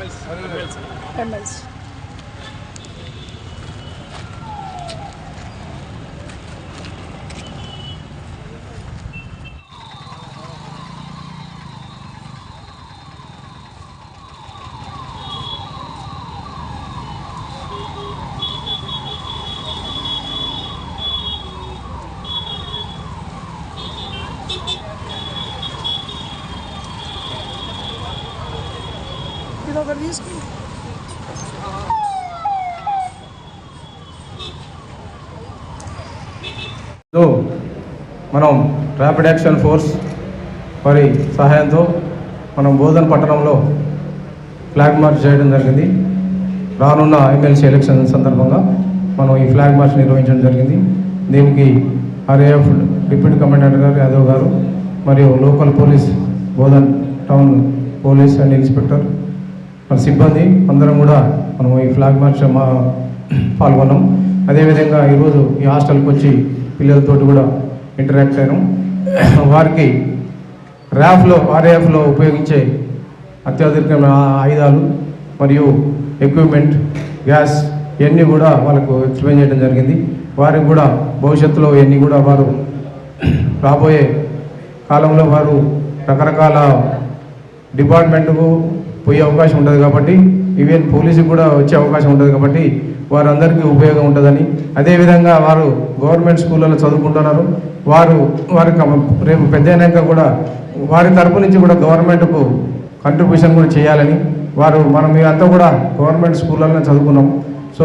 É Hemmels. Hemmels. É ఇది మనం rapid action force వారి సహాయంతో మనం బోధన్ పట్టణంలో ఫ్లాగ్ మార్చ్ చేయడం జరిగింది. రానున్న ఎమ్మెల్సీ ఎలక్షన్ సందర్భంగా మనం ఈ ఫ్లాగ్ మార్చ్ నిర్వహించడం జరిగింది. దీనికి ఆర్ఏఎఫ్ డిప్యూటీ కమాండెంట్ గారు యాదవ్ గారు మరియు local police Bodhan town police and inspector మన సిబ్బంది అందరం కూడా మనం ఈ ఫ్లాగ్ మార్చ్ మా పాల్గొన్నాం. అదేవిధంగా ఈరోజు ఈ హాస్టల్కి వచ్చి పిల్లలతో కూడా ఇంటరాక్ట్ అయ్యాం వారికి ర్యాఫ్లో ఆర్ఏఎఫ్లో ఉపయోగించే అత్యాధునికమైన ఆయుధాలు మరియు ఎక్విప్మెంట్ గ్యాస్ ఇవన్నీ కూడా వాళ్ళకు ఎక్స్ప్లెయిన్ చేయడం జరిగింది. వారికి కూడా భవిష్యత్తులో ఇవన్నీ కూడా వారు రాబోయే కాలంలో వారు రకరకాల డిపార్ట్మెంట్కు పోయే అవకాశం ఉంటుంది కాబట్టి ఈవెన్ పోలీసుకు కూడా వచ్చే అవకాశం ఉంటుంది కాబట్టి వారందరికీ ఉపయోగం ఉంటుందని అదేవిధంగా వారు గవర్నమెంట్ స్కూళ్ళలో చదువుకుంటున్నారు. వారు వారికి రేపు పెద్దయినాక కూడా వారి తరపు నుంచి కూడా గవర్నమెంట్కు కంట్రిబ్యూషన్ కూడా చేయాలని వారు మనం అంతా కూడా గవర్నమెంట్ స్కూళ్ళలో చదువుకున్నాం. సో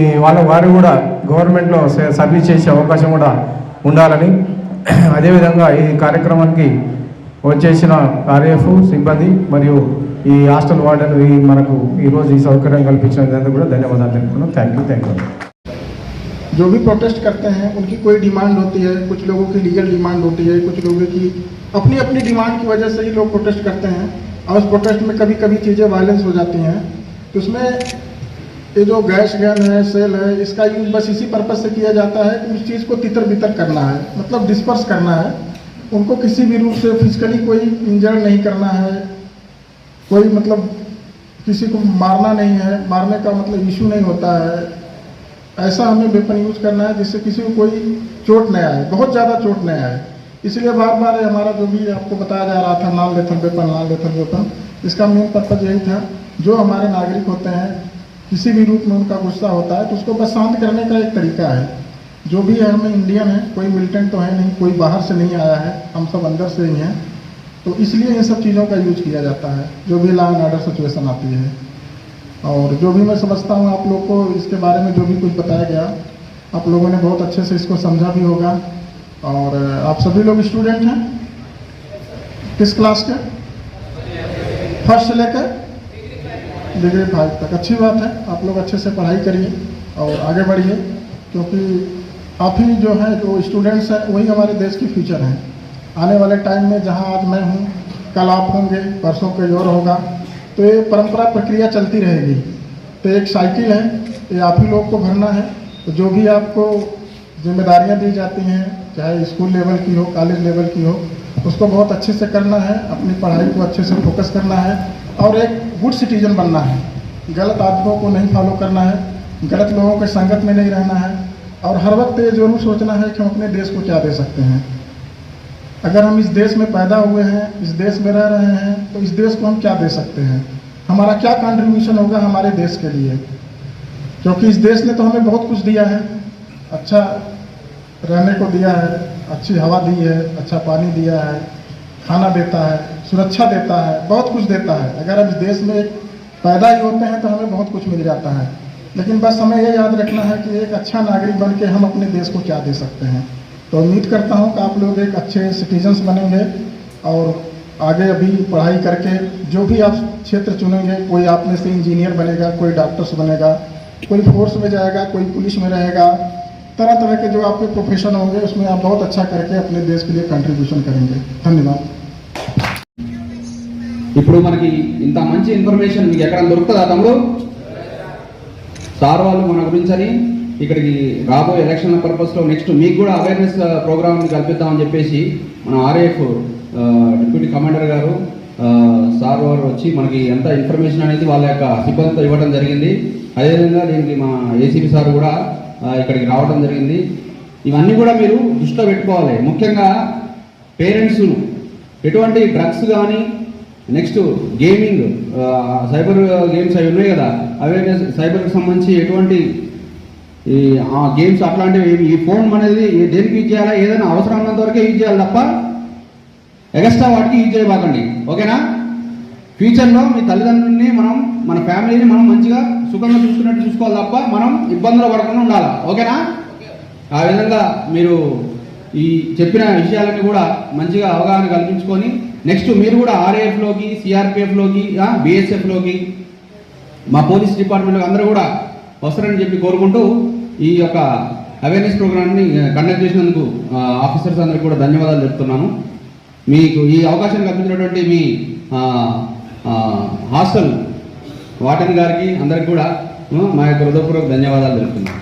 ఈ వాళ్ళ వారు కూడా గవర్నమెంట్లో సర్వీస్ చేసే అవకాశం కూడా ఉండాలని. అదేవిధంగా ఈ కార్యక్రమానికి వచ్చేసిన ఆర్ఏఎఫ్ సిబ్బంది మరియు ఈ హాస్టల్ వార్డెన్ ఈ మనకు ఈరోజు ఈ సౌకర్యం కల్పించినందుకు కూడా ధన్యవాదాలు తెలుపుతున్నాం థ్యాంక్ యూ థ్యాంక్ యూ जो भी प्रोटेस्ट करते हैं उनकी कोई डिमांड होती है कुछ लोगों की लीगल डिमांड होती है कुछ लोगों की अपनी अपनी डिमांड की वजह से ही लोग प्रोटेस्ट करते हैं और उस प्रोटेस्ट में कभी कभी चीज़ें वायलेंस हो जाती हैं तो उसमें ये जो गैस गन है सेल है इसका यूज बस इसी पर्पज से किया जाता है कि उस चीज़ को तितर बितर करना है मतलब डिस्पर्स करना है उनको किसी भी रूप से फिजिकली कोई इंजर नहीं करना है, कोई मतलब किसी को मारना नहीं है, मारने का मतलब इशू नहीं होता है। ऐसा हमें वेपन यूज़ करना है जिससे किसी को कोई चोट न आए, बहुत ज़्यादा चोट न आए। इसलिए बार बार हमारा जो भी आपको बताया जा रहा था non lethal weapon non lethal weapon इसका मेन पर्पज यही था, जो हमारे नागरिक होते हैं, किसी भी रूप में उनका गुस्सा होता है तो उसको बस शांत करने का एक तरीका है। जो भी है, हम इंडियन है, कोई मिलिटेंट तो है नहीं, कोई बाहर से नहीं आया है, हम सब अंदर से ही हैं। तो इसलिए इन सब चीज़ों का यूज़ किया जाता है, जो भी लॉ एंड ऑर्डर सिचुएशन आती है। और जो भी मैं समझता हूँ, आप लोग को इसके बारे में जो भी कुछ बताया गया, आप लोगों ने बहुत अच्छे से इसको समझा भी होगा। और आप सभी लोग स्टूडेंट हैं? किस क्लास के? फ़र्स्ट से लेकर डिग्री फाइव तक। अच्छी बात है, आप लोग अच्छे से पढ़ाई करिए और आगे बढ़िए, क्योंकि ही जो है, जो स्टूडेंट्स हैं, वही हमारे देश की फ्यूचर हैं। आने वाले टाइम में जहाँ आज मैं हूँ, कल आप होंगे, परसों कोई और होगा। तो ये परंपरा प्रक्रिया चलती रहेगी। तो एक साइकिल है, ये आप ही लोग को भरना है। तो जो भी आपको जिम्मेदारियाँ दी जाती हैं, चाहे स्कूल लेवल की हो कॉलेज लेवल की हो, उसको बहुत अच्छे से करना है, अपनी पढ़ाई को अच्छे से फोकस करना है, और एक गुड सिटीजन बनना है। गलत आदतों को नहीं फॉलो करना है, गलत लोगों के संगत में नहीं रहना है। और हर वक्त ये ज़रूर सोचना है कि हम अपने देश को क्या दे सकते हैं। अगर हम इस देश में पैदा हुए हैं, इस देश में रह रहे हैं तो इस देश को हम क्या दे सकते हैं? हमारा क्या कंट्रीब्यूशन होगा हमारे देश के लिए? क्योंकि इस देश ने तो हमें बहुत कुछ दिया है। अच्छा रहने को दिया है, अच्छी हवा दी है अच्छा पानी दिया है, खाना देता है, सुरक्षा देता है, बहुत कुछ देता है। अगर हम इस देश में पैदा ही होते हैं तो हमें बहुत कुछ मिल जाता है। लेकिन बस हमें ये याद रखना है कि एक अच्छा नागरिक बन के हम अपने देश को क्या दे सकते हैं तो उम्मीद करता हूँ कि आप लोग एक अच्छे सिटीजन्स बनेंगे और आगे अभी पढ़ाई करके जो भी आप क्षेत्र चुनेंगे कोई आप में से इंजीनियर बनेगा कोई डॉक्टर्स बनेगा कोई फोर्स में जाएगा कोई पुलिस में रहेगा तरह तरह के जो आपके प्रोफेशन होंगे उसमें आप बहुत अच्छा करके अपने देश के लिए कंट्रीब्यूशन करेंगे धन्यवाद ఇప్పుడు మనకి ఇంత మంచి ఇన్ఫర్మేషన్ మీకు ఎక్కడ దొరుకుతుందా తమ్ముడు సార్ వాళ్ళు మన గురించి ఇక్కడికి రాబోయే ఎలక్షన్ పర్పస్లో నెక్స్ట్ మీకు కూడా అవేర్నెస్ uh, ప్రోగ్రామ్ కల్పిద్దామని చెప్పేసి మన ఆర్ఏఎఫ్ డిప్యూటీ కమాండర్ గారు uh, సార్ వారు వచ్చి మనకి ఎంత ఇన్ఫర్మేషన్ అనేది వాళ్ళ యొక్క సిబ్బందితో ఇవ్వడం జరిగింది. అదేవిధంగా దీనికి మా ఏసీపీ సార్ కూడా uh, ఇక్కడికి రావడం జరిగింది. ఇవన్నీ కూడా మీరు దృష్టిలో పెట్టుకోవాలి. ముఖ్యంగా పేరెంట్స్ ఎటువంటి డ్రగ్స్ కానీ నెక్స్ట్ గేమింగ్ సైబర్ గేమ్స్ అవి ఉన్నాయి కదా. అవేర్నెస్ సైబర్కి సంబంధించి ఎటువంటి ఈ ఆ గేమ్స్ అట్లాంటివి ఏమి- ఈ ఫోన్ అనేది దేనికి యూజ్ చేయాలా? ఏదైనా అవసరం ఉన్నంత వరకే యూజ్ చేయాలి తప్ప ఎగస్ట్రా వాటికి యూజ్ చేయబాకండి. ఓకేనా? ఫ్యూచర్లో మీ తల్లిదండ్రుల్ని మనం మన ఫ్యామిలీని మనం మంచిగా సుఖంగా చూసుకున్నట్టు చూసుకోవాలి తప్ప మనం ఇబ్బందులు పడకుండా ఉండాలి? ఓకేనా? ఆ విధంగా మీరు ఈ చెప్పిన విషయాలన్నీ కూడా మంచిగా అవగాహన కల్పించుకొని నెక్స్ట్ మీరు కూడా ఆర్ఏఎఫ్లోకి సిఆర్పిఎఫ్లోకి బిఎస్ఎఫ్లోకి మా పోలీస్ డిపార్ట్మెంట్ అందరూ కూడా వస్తారని చెప్పి కోరుకుంటూ ఈ యొక్క అవేర్నెస్ ప్రోగ్రామ్ని కండక్ట్ చేసినందుకు ఆఫీసర్స్ అందరికీ కూడా ధన్యవాదాలు చెప్తున్నాను మీకు ఈ అవకాశం కల్పించినటువంటి మీ హాస్టల్ వాటన్ గారికి అందరికి కూడా మా యొక్క హృదయపూర్వక ధన్యవాదాలు తెలుపుతున్నాను.